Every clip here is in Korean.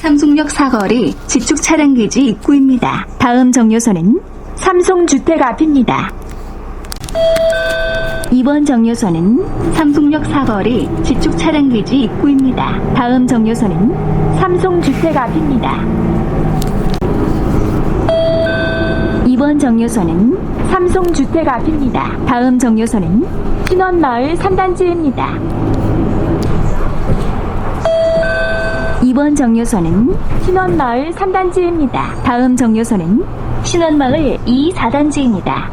삼성역 사거리 지축 차량 기지 입구입니다. 다음 정류소는 삼성주택 앞입니다. 이번 정류소는 삼성역 사거리 지축 차량 기지 입구입니다. 다음 정류소는 삼성주택 앞입니다. 이번 정류소는 삼성주택 앞입니다. 다음 정류소는 신원마을 3단지입니다. 이번 정류소는 신원마을 3단지입니다. 다음 정류소는 신원마을 2, 4단지입니다.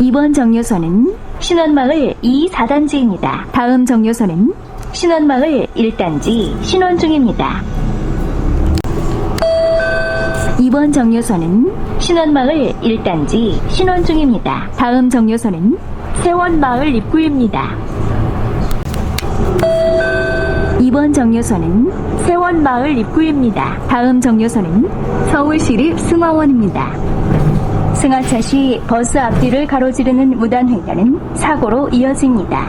이번 정류소는 신원마을 2, 4단지입니다. 다음 정류소는 신원마을 1단지 신원 중입니다. 이번 정류소는 신원마을 1단지 신원 중입니다. 다음 정류소는 세원마을 입구입니다. 이번 정류소는 세원마을 입구입니다. 다음 정류소는 서울시립 승화원입니다. 승하차 시 버스 앞뒤를 가로지르는 무단 횡단은 사고로 이어집니다.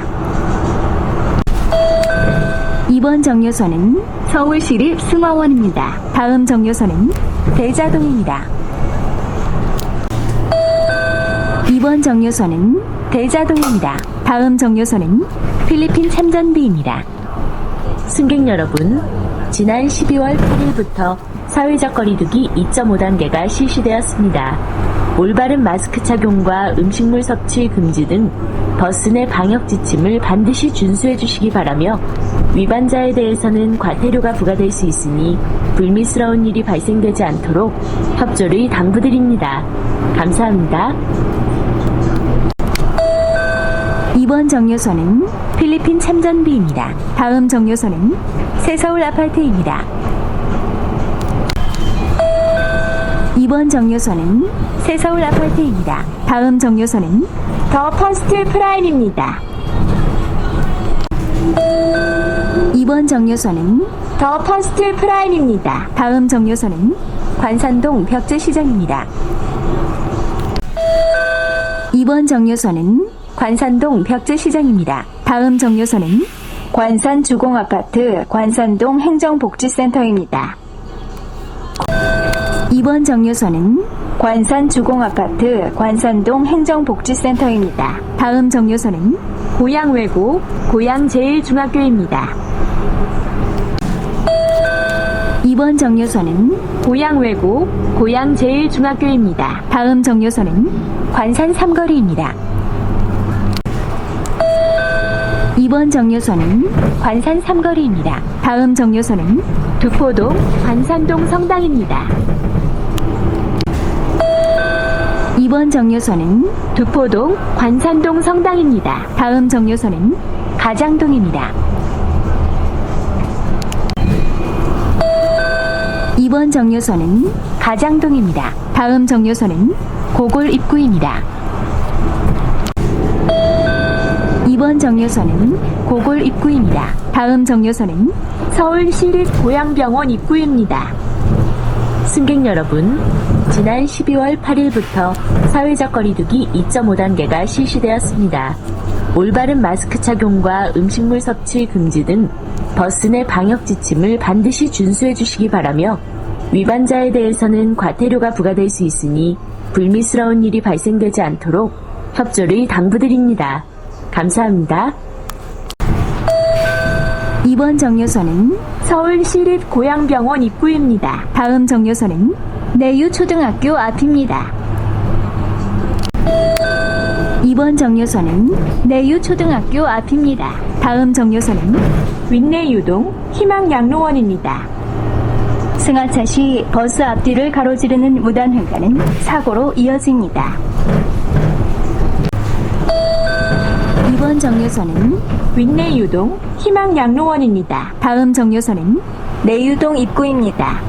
이번 정류소는 서울시립 승화원입니다. 다음 정류소는 대자동입니다. 이번 정류소는 대자동입니다. 다음 정류소는 필리핀 참전비입니다. 승객 여러분, 지난 12월 8일부터 사회적 거리두기 2.5단계가 실시되었습니다. 올바른 마스크 착용과 음식물 섭취 금지 등 버스 내 방역 지침을 반드시 준수해 주시기 바라며 위반자에 대해서는 과태료가 부과될 수 있으니 불미스러운 일이 발생되지 않도록 협조를 당부드립니다. 감사합니다. 이번 정류소는 필리핀 참전비입니다. 다음 정류소는 새서울 아파트입니다. 이번 정류소는 새서울 아파트입니다. 다음 정류소는 더 퍼스트 프라임입니다. 이번 정류소는 더 퍼스트 프라임입니다. 다음 정류소는 관산동 벽제시장입니다. 이번 정류소는 관산동 벽제시장입니다. 다음 정류소는 관산 주공아파트 관산동 행정복지센터입니다. 이번 정류소는 관산 주공아파트 관산동 행정복지센터입니다. 다음 정류소는 고양외고 고양제일중학교입니다. 이번 정류소는 고양외고 고양제일중학교입니다. 다음 정류소는 관산 삼거리입니다. 이번 정류소는 관산 삼거리입니다. 다음 정류소는 두포동 관산동 성당입니다. 이번 정류소는 두포동 관산동 성당입니다. 다음 정류소는 가장동입니다. 이번 정류소는 가장동입니다. 다음 정류소는 고골 입구입니다. 이번 정류소는 고골 입구입니다. 다음 정류소는 서울시립 고양병원 입구입니다. 승객 여러분, 지난 12월 8일부터 사회적 거리두기 2.5단계가 실시되었습니다. 올바른 마스크 착용과 음식물 섭취 금지 등 버스 내 방역 지침을 반드시 준수해 주시기 바라며 위반자에 대해서는 과태료가 부과될 수 있으니 불미스러운 일이 발생되지 않도록 협조를 당부드립니다. 감사합니다. 이번 정류소는 서울시립 고양병원 입구입니다. 다음 정류소는 내유초등학교 앞입니다. 이번 정류소는 내유초등학교 앞입니다. 다음 정류소는 윈내유동 희망양로원입니다. 승하차 시 버스 앞뒤를 가로지르는 무단 횡단은 사고로 이어집니다. 정류소는 윈내유동 희망양로원입니다. 다음 정류소는 내유동 입구입니다.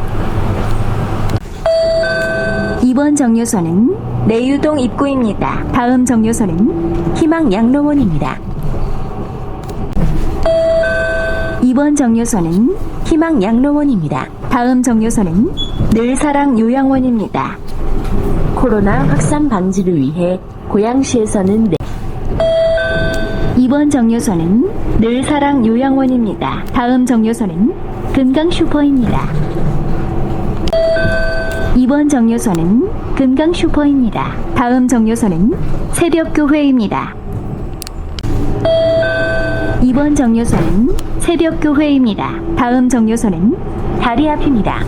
이번 정류소는 내유동 입구입니다. 다음 정류소는 희망양로원입니다. 이번 정류소는 희망양로원입니다. 다음 정류소는 늘사랑 요양원입니다. 코로나 확산 방지를 위해 고양시에서는 내 이번 이번 정류소는 늘사랑 요양원입니다. 다음 정류소는 금강 슈퍼입니다. 이번 정류소는 금강 슈퍼입니다. 다음 정류소는 새벽교회입니다. 이번 정류소는 새벽교회입니다. 다음 정류소는 다리 앞입니다.